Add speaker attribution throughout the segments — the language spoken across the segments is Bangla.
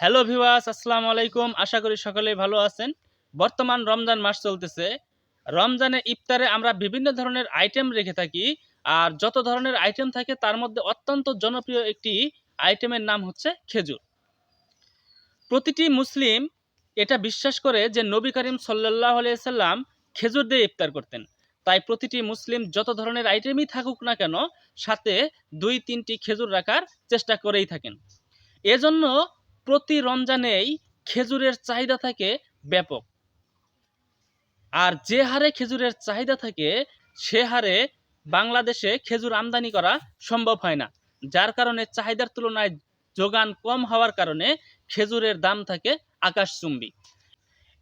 Speaker 1: হ্যালো ভিওয়াস আসসালামু আলাইকুম। আশা করি সকলেই ভালো আছেন। বর্তমান রমজান মাস চলতেছে। রমজানে ইফতারে আমরা বিভিন্ন ধরনের আইটেম রেখে থাকি। আর যত ধরনের আইটেম থাকে, তার মধ্যে অত্যন্ত জনপ্রিয় একটি আইটেমের নাম হচ্ছে খেজুর। প্রতিটি মুসলিম এটা বিশ্বাস করে যে নবী করিম সাল্লাহ সাল্লাম খেজুর দিয়ে ইফতার করতেন। তাই প্রতিটি মুসলিম যত ধরনের আইটেমই থাকুক না কেন, সাথে দুই তিনটি খেজুর রাখার চেষ্টা করেই থাকেন। এজন্য প্রতি রমজানেই খেজুরের চাহিদা থাকে ব্যাপক। আর যে হারে খেজুরের চাহিদা থাকে, সে হারে বাংলাদেশে খেজুর আমদানি করা সম্ভব হয় না। যার কারণে চাহিদার তুলনায় যোগান কম হওয়ার কারণে খেজুরের দাম থাকে আকাশচুম্বী।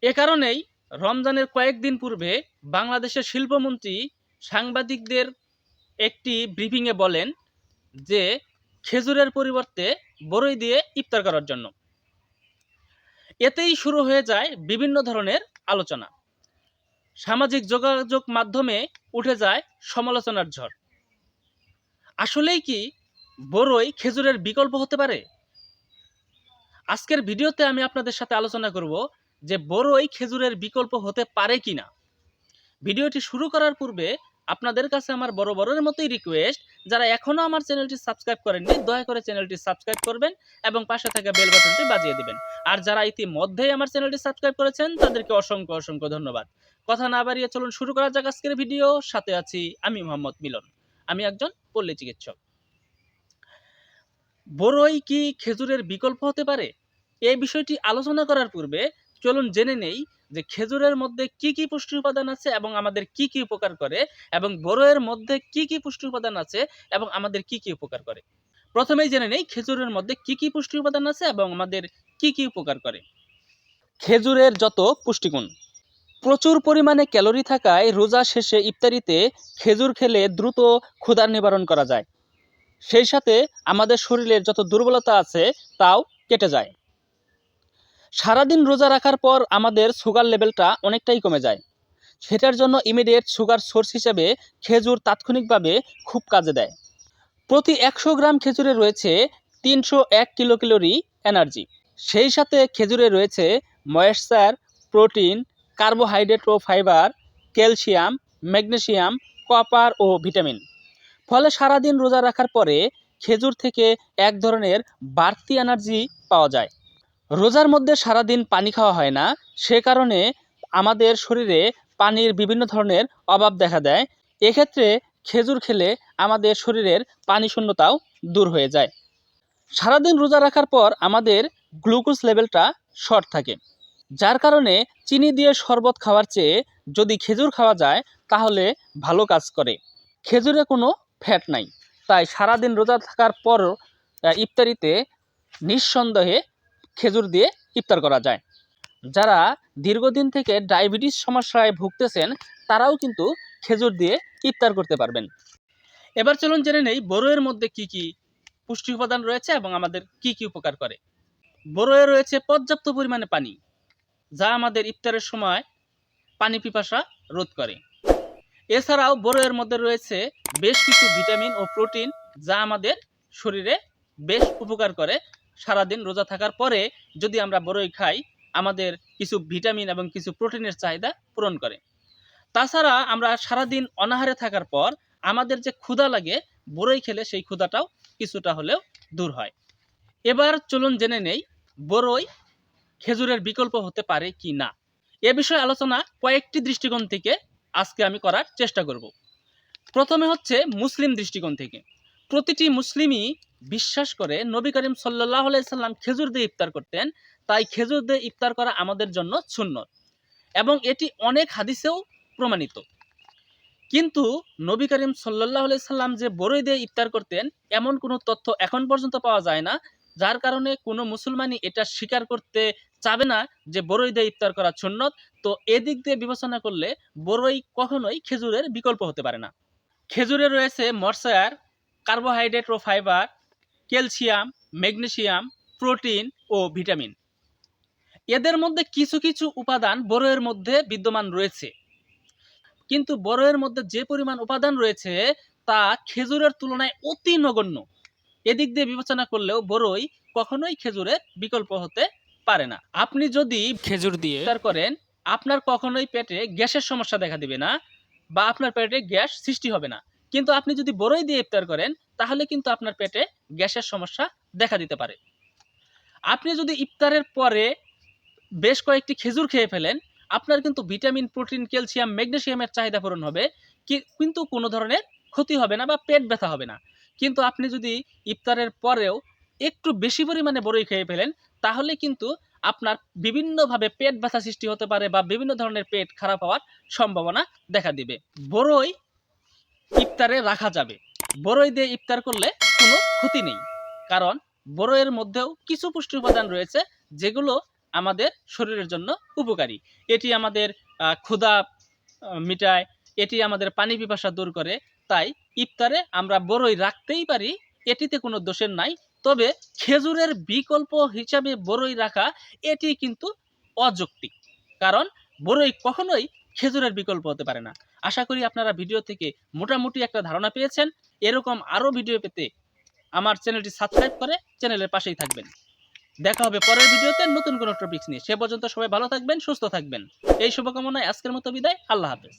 Speaker 1: এ কারণেই রমজানের কয়েকদিন পূর্বে বাংলাদেশের শিল্পমন্ত্রী সাংবাদিকদের একটি ব্রিফিংয়ে বলেন যে, খেজুরের পরিবর্তে বড়ই দিয়ে ইফতার করার জন্য। এতেই শুরু হয়ে যায় বিভিন্ন ধরনের আলোচনা। সামাজিক যোগাযোগ মাধ্যমে উঠে যায় সমালোচনার ঝড়। আসলেই কি বড়ই খেজুরের বিকল্প হতে পারে? আজকের ভিডিওতে আমি আপনাদের সাথে আলোচনা করব যে বড়ই খেজুরের বিকল্প হতে পারে কিনা। ভিডিওটি শুরু করার পূর্বে আপনাদের কাছে আমার বড় বড়ের মতোই রিকোয়েস্ট যারা এখনও আমার চ্যানেলটি সাবস্ক্রাইব করেননি, দয়া করে চ্যানেলটি সাবস্ক্রাইব করবেন এবং পাশে থাকা বেল বাটনটি বাজিয়ে দিবেন। আর যারা ইতিমধ্যেই আমার চ্যানেলটি সাবস্ক্রাইব করেছেন, তাদেরকে অসংখ্য অসংখ্য ধন্যবাদ। কথা না বাড়িয়ে চলুন শুরু করা যাক আজকের ভিডিও সাথে আছি আমি মোহাম্মদ মিলন। আমি একজন পল্লী চিকিৎসক। বড়ই কি খেজুরের বিকল্প হতে পারে? এই বিষয়টি আলোচনা করার পূর্বে চলুন জেনে নেই যে খেজুরের মধ্যে কি কি পুষ্টি উপাদান আছে এবং আমাদের কি কি উপকার করে, এবং বড়য়ের মধ্যে কি কি পুষ্টি উপাদান আছে এবং আমাদের কি কি উপকার করে। প্রথমেই জেনে নেই খেজুরের মধ্যে কি কি পুষ্টি উপাদান আছে এবং আমাদের কি কি উপকার করে। খেজুরের যত পুষ্টিগুণ। প্রচুর পরিমাণে ক্যালোরি থাকায় রোজা শেষে ইফতারিতে খেজুর খেলে দ্রুত ক্ষুধার নিবারণ করা যায়। সেই সাথে আমাদের শরীরের যত দুর্বলতা আছে, তাও কেটে যায়। সারাদিন রোজা রাখার পর আমাদের সুগার লেভেলটা অনেকটাই কমে যায়। সেটার জন্য ইমিডিয়েট সুগার সোর্স হিসেবে খেজুর তাৎক্ষণিকভাবে খুব কাজে দেয়। প্রতি একশো গ্রাম খেজুরে রয়েছে তিনশো এক কিলো ক্যালোরি এনার্জি সেই সাথে খেজুরে রয়েছে ময়েশ্চার প্রোটিন কার্বোহাইড্রেট ও ফাইবার ক্যালসিয়াম ম্যাগনেসিয়াম কপার ও ভিটামিন ফলে সারাদিন রোজা রাখার পরে খেজুর থেকে এক ধরনের বাড়তি এনার্জি পাওয়া যায়। রোজার মধ্যে সারাদিন পানি খাওয়া হয় না। সে কারণে আমাদের শরীরে পানির বিভিন্ন ধরনের অভাব দেখা দেয়। এক্ষেত্রে খেজুর খেলে আমাদের শরীরের পানি শূন্যতাও দূর হয়ে যায়। সারাদিন রোজা রাখার পর আমাদের গ্লুকোজ লেভেলটা শর্ট থাকে। যার কারণে চিনি দিয়ে শরবত খাওয়ার চেয়ে যদি খেজুর খাওয়া যায়, তাহলে ভালো কাজ করে। খেজুরে কোনো ফ্যাট নাই। তাই সারাদিন রোজা থাকার পর ইফতারিতে নিঃসন্দেহে খেজুর দিয়ে ইফতার করা যায়। যারা দীর্ঘদিন থেকে ডায়াবেটিস সমস্যায় ভুগতেছেন, তারাও কিন্তু খেজুর দিয়ে ইফতার করতে পারবেন। এবার চলুন জেনে নেই বড়োয়ের মধ্যে কি কি পুষ্টি উপাদান রয়েছে এবং আমাদের কি কি উপকার করে। বড়োয়ে রয়েছে পর্যাপ্ত পরিমাণে পানি, যা আমাদের ইফতারের সময় পানি পিপাসা রোধ করে। এছাড়াও বড়োয়ের মধ্যে রয়েছে বেশ কিছু ভিটামিন ও প্রোটিন, যা আমাদের শরীরে বেশ উপকার করে সারাদিন রোজা থাকার পরে যদি আমরা বড়ই খাই, আমাদের কিছু ভিটামিন এবং কিছু প্রোটিনের চাহিদা পূরণ করে। তাছাড়া আমরা সারাদিন অনাহারে থাকার পর আমাদের যে ক্ষুধা লাগে, বড়ই খেলে সেই ক্ষুধাটাও কিছুটা হলেও দূর হয়। এবার চলুন জেনে নেই, বড়ই খেজুরের বিকল্প হতে পারে কি না? এ বিষয়ে আলোচনা কয়েকটি দৃষ্টিকোণ থেকে আজকে আমি করার চেষ্টা করব। প্রথমে হচ্ছে মুসলিম দৃষ্টিকোণ থেকে। প্রতিটি মুসলিমই বিশ্বাস করে নবী করিম সাল্লাহ সাল্লাম খেজুর দিয়ে ইফতার করতেন, তাই খেজুর দিয়ে ইফতার করা আমাদের জন্য সুন্নত এবং এটি অনেক হাদিসেও প্রমাণিত। কিন্তু নবী করিম সাল্লাহ সাল্লাম যে বড়ই দিয়ে ইফতার করতেন, এমন কোনো তথ্য এখন পর্যন্ত পাওয়া যায় না, যার কারণে কোনো মুসলমানই এটা স্বীকার করতে চাবে না যে বড়ই দিয়ে ইফতার করা সুন্নত। তো এদিক দিয়ে বিবেচনা করলে বড়ই কখনোই খেজুরের বিকল্প হতে পারে না। খেজুরে রয়েছে মরসায়ার কার্বোহাইড্রেট ও ফাইবার ক্যালসিয়াম ম্যাগনেসিয়াম প্রোটিন ও ভিটামিন। এদের মধ্যে কিছু কিছু উপাদান বড়য়ের মধ্যে বিদ্যমান রয়েছে। কিন্তু বড়য়ের মধ্যে যে পরিমাণ উপাদান রয়েছে তা খেজুরের তুলনায় অতি নগণ্য। এদিক দিয়ে বিবেচনা করলেও বড়ই কখনোই খেজুরের বিকল্প হতে পারে না। আপনি যদি
Speaker 2: খেজুর দিয়ে
Speaker 1: করেন আপনার কখনোই পেটে গ্যাসের সমস্যা দেখা দিবে না বা আপনার পেটে গ্যাস সৃষ্টি হবে না। কিন্তু আপনি যদি বড়ই দিয়ে ইফতার করেন, তাহলে কিন্তু আপনার পেটে গ্যাসের সমস্যা দেখা দিতে পারে। আপনি যদি ইফতারের পরে বেশ কয়েকটি খেজুর খেয়ে ফেলেন, আপনার কিন্তু ভিটামিন, প্রোটিন, ক্যালসিয়াম, ম্যাগনেসিয়ামের চাহিদা পূরণ হবে কিন্তু কোনো ধরনের ক্ষতি হবে না বা পেট ব্যথা হবে না। কিন্তু আপনি যদি ইফতারের পরেও একটু বেশি পরিমাণে বড়ই খেয়ে ফেলেন, তাহলে কিন্তু আপনার বিভিন্নভাবে পেট ব্যথা সৃষ্টি হতে পারে বা বিভিন্ন ধরনের পেট খারাপ হওয়ার সম্ভাবনা দেখা দিবে। বড়ই ইফতারে রাখা যাবে। বড়ই দিয়ে ইফতার করলে কোনো ক্ষতি নেই। কারণ বড়ইয়ের মধ্যেও কিছু পুষ্টি উপাদান রয়েছে, যেগুলো আমাদের শরীরের জন্য উপকারী। এটি আমাদের ক্ষুধা মিটায়, এটি আমাদের পানি পিপাসা দূর করে। তাই ইফতারে আমরা বড়ই রাখতেই পারি, এটিতে কোনো দোষের নাই। তবে খেজুরের বিকল্প হিসাবে বড়ই রাখা, এটি কিন্তু অযৌক্তিক। কারণ বড়ই কখনোই খেজুরের বিকল্প হতে পারে না। আশা করি আপনারা ভিডিও থেকে মোটামুটি একটা ধারণা পেয়েছেন। এরকম আরও ভিডিও পেতে আমার চ্যানেলটি সাবস্ক্রাইব করে চ্যানেলের পাশেই থাকবেন। দেখা হবে পরের ভিডিওতে নতুন কোনো টপিক্স নিয়ে। সে পর্যন্ত সবাই ভালো থাকবেন, সুস্থ থাকবেন। এই শুভকামনায় আজকের মতো বিদায়। আল্লাহ হাফেজ।